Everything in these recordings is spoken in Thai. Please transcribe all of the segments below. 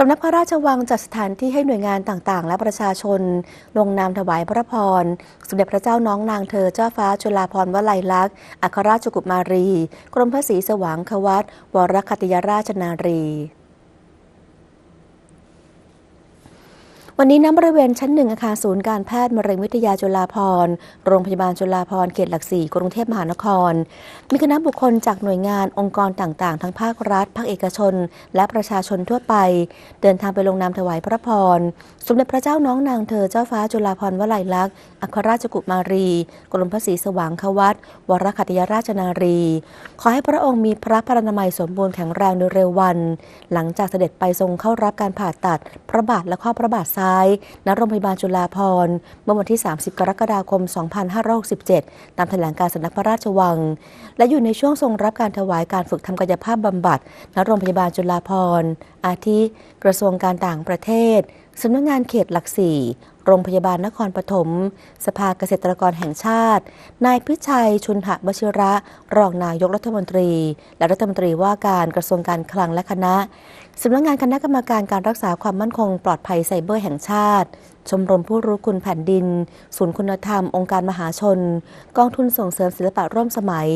สำนักพระราชวังจัดสถานที่ให้หน่วยงานต่างๆ และประชาชน ลงนามถวายพระพร สมเด็จพระเจ้าน้องนางเธอเจ้าฟ้าจุฬาภรณ์วลัยลักษณ์อัครราชกุมารี กรมพระศรีสว่างควัตวรคติยราชนารี วันนี้น้ำบริเวณชั้นหนึ่งอาคารศูนย์การแพทย์มะเร็งวิทยาจุฬาภรณ์โรงพยาบาลจุฬาภรณ์เขตหลักสี่กรุงเทพมหานคร มีคณะบุคคลจากหน่วยงานองค์กรต่างๆ ทั้งภาครัฐ ภาคเอกชน และประชาชนทั่วไป เดินทางไปลงนามถวายพระพร สมเด็จพระเจ้าน้องนางเธอเจ้าฟ้าจุฬาภรณ์วลัยลักษณ์อัครราชกุมารี กรมพระศรีสว่างควัตวรคติยราชนารี ขอให้พระองค์มีพระพรรณนามัยสมบูรณ์แข็งแรงโดยเร็ววัน หลังจากเสด็จไปทรงเข้ารับการผ่าตัดพระบาทและข้อพระบาทซ้ายณโรงพยาบาลจุฬาภรณ์เมื่อวันที่ 30 กรกฎาคม 2567 ตามแถลงการสำนักพระราชวัง และอยู่ในช่วงทรงรับการถวายการฝึกทำกายภาพบำบัดณโรงพยาบาลจุฬาภรณ์อาทิ กระทรวงการต่างประเทศ สำนักงานเขตหลักสี่โรงพยาบาลนครปฐม สภาเกษตรกรแห่งชาติ นายพิชัย ชุนหบชิระ รองนายกรัฐมนตรี และรัฐมนตรีว่าการกระทรวงการคลังและคณะ สำนักงานคณะกรรมการการรักษาความมั่นคงปลอดภัยไซเบอร์แห่งชาติ ชมรมผู้รู้คุณแผ่นดิน ศูนย์คุณธรรม องค์การมหาชน กองทุนส่งเสริมศิลปะร่วมสมัย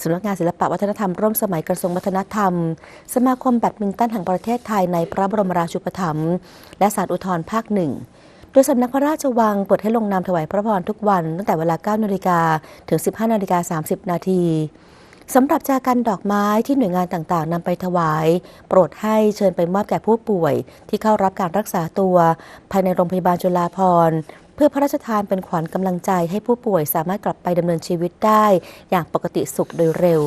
สำนักงานศิลปะวัฒนธรรมร่วมสมัยกระทรวงวัฒนธรรม สมาคมแบดมินตันแห่งประเทศไทยในพระบรมราชูปถัมภ์และศาลอุทธรภาคหนึ่งโดยสำนักพระราชวังเปิดให้ลงนามถวายพระพรทุกวันตั้งแต่เวลา 9นาฬิกาถึง 15นาฬิกา30 นาทีสำหรับจากกันดอกไม้ที่หน่วยงานต่างๆนำไปถวาย โปรดให้เชิญไปมอบแก่ผู้ป่วย ที่เข้ารับการรักษาตัว ภายในโรงพยาบาลจุฬาภรณ์ เพื่อพระราชทานเป็นขวัญกำลังใจให้ผู้ป่วยสามารถกลับไปดำเนินชีวิตได้ อย่างปกติสุขโดยเร็ว